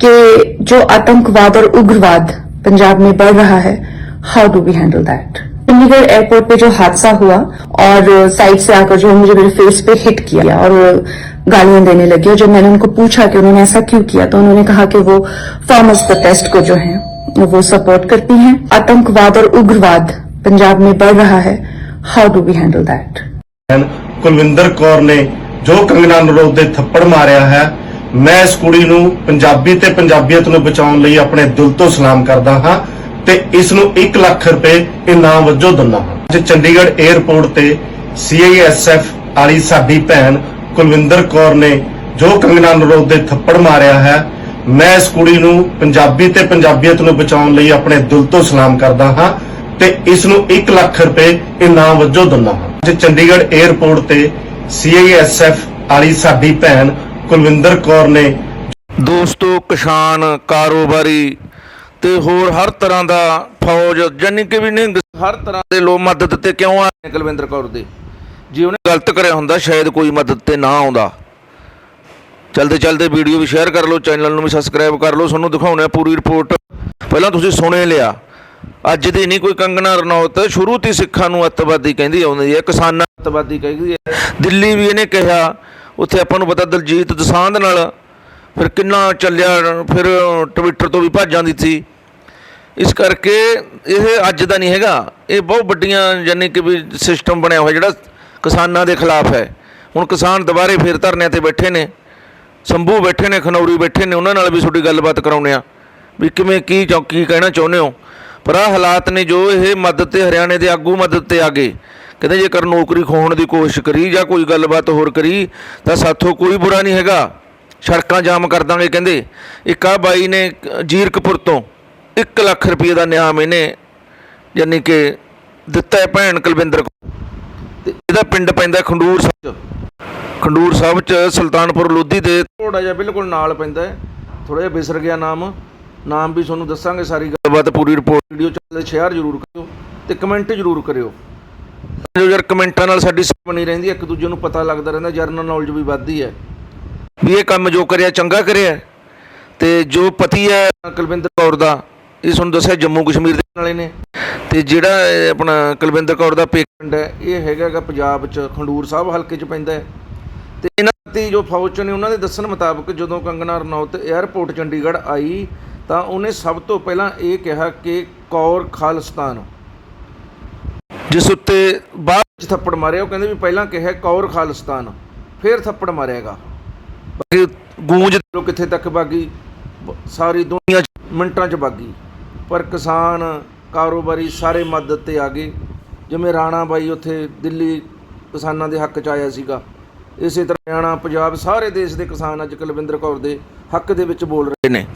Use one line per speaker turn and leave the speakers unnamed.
कि जो आतंकवाद और उग्रवाद पंजाब में बढ़ रहा है how do we handle that Chandigarh airport पे जो हादसा हुआ और साइड से आकर जो मुझे मेरे फेस पे हिट किया और गालियाँ देने लगी और जब मैंने उनको पूछा कि उन्होंने ऐसा क्यों किया तो उन्होंने कहा कि वो फार्मर्स प्रोटेस्ट को जो है, वो सपोर्ट करती हैं। आतंकवाद और उग्रवाद पंजाब में बढ़ रहा है how do we handle that
Kulwinder Kaur ने जो कंगना अनुरोध थप्पड़ मारिया है ਮੈਂ ਇਸ ਕੁੜੀ ਨੂੰ ਪੰਜਾਬੀ ਤੇ ਪੰਜਾਬੀਅਤ ਨੂੰ ਬਚਾਉਣ ਲਈ ਆਪਣੇ ਦਿਲ ਤੋਂ ਸਲਾਮ ਕਰਦਾ ਹਾਂ ਤੇ ਇਸ ਨੂੰ 1 ਲੱਖ ਰੁਪਏ ਇਨਾਮ ਵਜੋਂ ਦਿੰਦਾ ਹਾਂ। ਅੱਜ ਚੰਡੀਗੜ੍ਹ 에ਅਰਪੋਰਟ ਤੇ ਸੀਆਈਐਸਐਫ ਵਾਲੀ ਸਾਡੀ ਭੈਣ ਕੁਲਵਿੰਦਰ ਕੌਰ ਨੇ ਜੋ ਕੰਗਨਾ ਨਰੋਦ ਦੇ ਥੱਪੜ ਮਾਰਿਆ ਹੈ, ਮੈਂ ਇਸ ਕੁੜੀ ਨੂੰ ਪੰਜਾਬੀ ਤੇ ਪੰਜਾਬੀਅਤ ਨੂੰ ਬਚਾਉਣ ਲਈ ਆਪਣੇ ਦਿਲ ਤੋਂ ਸਲਾਮ ਕਰਦਾ ਹਾਂ ਤੇ ਇਸ ਨੂੰ 1 ਲੱਖ ਰੁਪਏ ਇਨਾਮ ਵਜੋਂ ਦਿੰਦਾ ਹਾਂ। ਅੱਜ ਚੰਡੀਗੜ੍ਹ 에ਅਰਪੋਰਟ ਤੇ ਸੀਆਈਐਸਐਫ ਵਾਲੀ ਸਾਡੀ ਭੈਣ ਕੁਲਵਿੰਦਰ ਕੌਰ ਨੇ
ਦੋਸਤੋ, ਕਿਸਾਨ, ਕਾਰੋਬਾਰੀ ਤੇ ਹੋਰ ਹਰ ਤਰ੍ਹਾਂ ਦਾ ਫੌਜ ਜਾਨੀ ਕਿ ਵੀ ਨਹੀਂ ਹਰ ਤਰ੍ਹਾਂ ਦੇ ਲੋਕ ਮਦਦ ਤੇ ਕਿਉਂ ਆ ਕੁਲਵਿੰਦਰ ਕੌਰ ਦੇ? ਜੇ ਉਹਨੇ ਗਲਤ ਕਰਿਆ ਹੁੰਦਾ, ਸ਼ਾਇਦ ਕੋਈ ਮਦਦ ਤੇ ਨਾ ਆਉਂਦਾ। ਚਲਦੇ ਚਲਦੇ ਵੀਡੀਓ ਵੀ ਸ਼ੇਅਰ ਕਰ ਲਓ ਚੈਨਲ ਨੂੰ ਵੀ ਸਬਸਕ੍ਰਾਈਬ ਕਰ ਲਓ, ਤੁਹਾਨੂੰ ਦਿਖਾਉਣੇ ਪੂਰੀ ਰਿਪੋਰਟ ਪਹਿਲਾਂ ਤੁਸੀਂ ਸੁਣੇ ਲਿਆ, ਅੱਜ ਦੀ ਨਹੀਂ ਕੋਈ ਕੰਗਣਾ ਰਣੌਤ, ਸ਼ੁਰੂ ਤੋਂ ਸਿੱਖਾਂ ਨੂੰ ਅੱਤਵਾਦੀ ਕਹਿੰਦੀ ਆਉਂਦੀ ਹੈ, ਕਿਸਾਨਾਂ ਨੂੰ ਅੱਤਵਾਦੀ ਕਹਿੰਦੀ ਹੈ। ਦਿੱਲੀ ਵੀ ਇਹਨੇ ਕਿਹਾ ਉੱਥੇ ਆਪਾਂ ਨੂੰ ਪਤਾ ਦਲਜੀਤ ਦਸਾਂਧ ਨਾਲ ਫਿਰ ਕਿੰਨਾ ਚੱਲਿਆ, ਫਿਰ ਟਵਿੱਟਰ ਤੋਂ ਵੀ ਭੱਜ ਜਾਂਦੀ ਸੀ। ਇਸ ਕਰਕੇ ਇਹ ਅੱਜ ਦਾ ਨਹੀਂ ਹੈਗਾ। ਇਹ ਬਹੁਤ ਵੱਡੀਆਂ ਯਾਨੀ ਕਿ ਵੀ ਸਿਸਟਮ ਬਣਿਆ ਹੋਇਆ ਜਿਹੜਾ ਕਿਸਾਨਾਂ ਦੇ ਖਿਲਾਫ ਹੈ। ਹੁਣ ਕਿਸਾਨ ਦੁਬਾਰੇ ਫੇਰ ਧਰਨਿਆਂ ਤੇ ਬੈਠੇ ਨੇ। ਸੰਭੂ ਬੈਠੇ ਨੇ, ਖਨੌਰੀ ਬੈਠੇ ਨੇ, ਉਹਨਾਂ ਨਾਲ ਵੀ ਤੁਹਾਡੀ ਗੱਲਬਾਤ ਕਰਾਉਂਦੇ ਆ ਵੀ ਕਿਵੇਂ, ਕੀ ਚਾਹੁੰ- ਕਹਿਣਾ ਚਾਹੁੰਦੇ ਹੋ? ਪਰ ਆਹ ਹਾਲਾਤ ਨੇ ਜੋ ਇਹ ਮਦਦ ਤੇ ਹਰਿਆਣੇ ਦੇ ਆਗੂ ਮਦਦ ਤੇ ਆ ਗਏ। ਕਹਿੰਦੇ ਜੇਕਰ ਨੌਕਰੀ ਖੋਹਣ ਦੀ ਕੋਸ਼ਿਸ਼ ਕਰੀ ਜਾਂ ਕੋਈ ਗੱਲਬਾਤ ਹੋਰ ਕਰੀ, ਤਾਂ ਸਾਥੋਂ ਕੋਈ ਬੁਰਾ ਨਹੀਂ ਹੈਗਾ। ਸੜਕਾਂ ਜਾਮ ਕਰ ਦਾਂਗੇ ਕਹਿੰਦੇ। ਇੱਕ ਆ ਬਾਈ ਨੇ ਜੀਰਕਪੁਰ ਤੋਂ 1 ਲੱਖ ਰੁਪਏ ਦਾ ਨਿਆਮ ਇਹਨੇ ਯਾਨੀ ਕਿ ਦਿੱਤਾ ਹੈ ਭੈਣ ਕੁਲਵਿੰਦਰ ਕੌਰ। ਤੇ ਇਹਦਾ ਪਿੰਡ ਪੈਂਦਾ ਖੰਡੂਰ ਸਾਹਿਬ ਚ। ਖੰਡੂਰ ਸਾਹਿਬ ਚ ਸੁਲਤਾਨਪੁਰ ਲੋਧੀ ਦੇ ਥੋੜਾ ਜਿਹਾ ਬਿਲਕੁਲ ਨਾਲ ਪੈਂਦਾ ਹੈ। ਥੋੜਾ ਜਿਹਾ ਵਿਸਰ ਗਿਆ ਨਾਮ। ਨਾਮ ਵੀ ਤੁਹਾਨੂੰ ਦੱਸਾਂਗੇ ਸਾਰੀ ਗੱਲਬਾਤ ਪੂਰੀ ਰਿਪੋਰਟ ਵੀਡੀਓ ਚੱਲਦੇ, ਸ਼ੇਅਰ ਜ਼ਰੂਰ ਕਰਿਓ ਤੇ ਕਮੈਂਟ ਜ਼ਰੂਰ ਕਰਿਓ। ਜੋ ਯਾਰ ਕਮੈਂਟਾਂ ਨਾਲ ਸਾਡੀ ਸੇਵਾ ਬਣੀ ਰਹਿੰਦੀ ਹੈ, ਇੱਕ ਦੂਜੇ ਨੂੰ ਪਤਾ ਲੱਗਦਾ ਰਹਿੰਦਾ, ਜਰਨਲ ਨੌਲੇਜ ਵੀ ਵੱਧਦੀ ਹੈ। ਵੀ ਇਹ ਕੰਮ ਜੋ ਕਰਿਆ, ਚੰਗਾ ਕਰਿਆ। ਹੈ। ਤੇ ਜੋ ਪਤੀ ਹੈ, ਕੁਲਵਿੰਦਰ ਕੌਰ ਦਾ, ਇਹ ਤੁਹਾਨੂੰ ਦੱਸਿਆ ਜੰਮੂ ਕਸ਼ਮੀਰ ਦੇ ਨਾਲੇ ਨੇ। ਤੇ ਜਿਹੜਾ ਆਪਣਾ ਕੁਲਵਿੰਦਰ ਕੌਰ ਦਾ ਪੇਕੰਡ ਹੈ, ਇਹ ਹੈਗਾ ਪੰਜਾਬ ਚ, ਖੰਡੂਰ ਸਾਹਿਬ ਹਲਕੇ ਚ ਪੈਂਦਾ ਹੈ। ਤੇ ਇਹਨਾਂ ਦੀ ਜੋ ਫੌਜ ਚ ਨੇ, ਉਹਨਾਂ ਦੇ ਦੱਸਣ ਮੁਤਾਬਕ ਜਦੋਂ ਕੰਗਨਾ ਰਣੌਤ 에ਅਰਪੋਰਟ ਚੰਡੀਗੜ੍ਹ ਆਈ, ਤਾਂ ਉਹਨੇ ਸਭ ਤੋਂ ਪਹਿਲਾਂ ਇਹ ਕਿਹਾ ਕਿ ਕੌਰ ਖਾਲਿਸਤਾਨ। ਜਿਸ ਉੱਤੇ ਬਾਅਦ ਵਿੱਚ ਥੱਪੜ ਮਾਰਿਆ ਉਹ ਕਹਿੰਦੇ ਵੀ ਪਹਿਲਾਂ ਕਿਹਾ ਕੌਰ ਖਾਲਿਸਤਾਨ ਫਿਰ ਥੱਪੜ ਮਾਰਿਆਗਾ। ਬਾਕੀ ਗੂੰਜ ਦੇਖੋ ਕਿੱਥੇ ਤੱਕ ਬਾਗੀ? ਸਾਰੀ ਦੁਨੀਆ 'ਚ ਮਿੰਟਾਂ 'ਚ ਬਾਗੀ। ਪਰ ਕਿਸਾਨ ਕਾਰੋਬਾਰੀ ਸਾਰੇ ਮਦਦ ਤੇ ਆ ਗਏ। ਜਿਵੇਂ ਰਾਣਾ ਬਾਈ ਉੱਥੇ ਦਿੱਲੀ ਕਿਸਾਨਾਂ ਦੇ ਹੱਕ 'ਚ ਆਇਆ ਸੀਗਾ। ਇਸੇ ਤਰ੍ਹਾਂ ਹਰਿਆਣਾ ਪੰਜਾਬ ਸਾਰੇ ਦੇਸ਼ ਦੇ ਕਿਸਾਨ ਅੱਜ ਕੁਲਵਿੰਦਰ ਕੌਰ ਦੇ ਹੱਕ ਦੇ ਵਿੱਚ ਬੋਲ ਰਹੇ ਨੇ।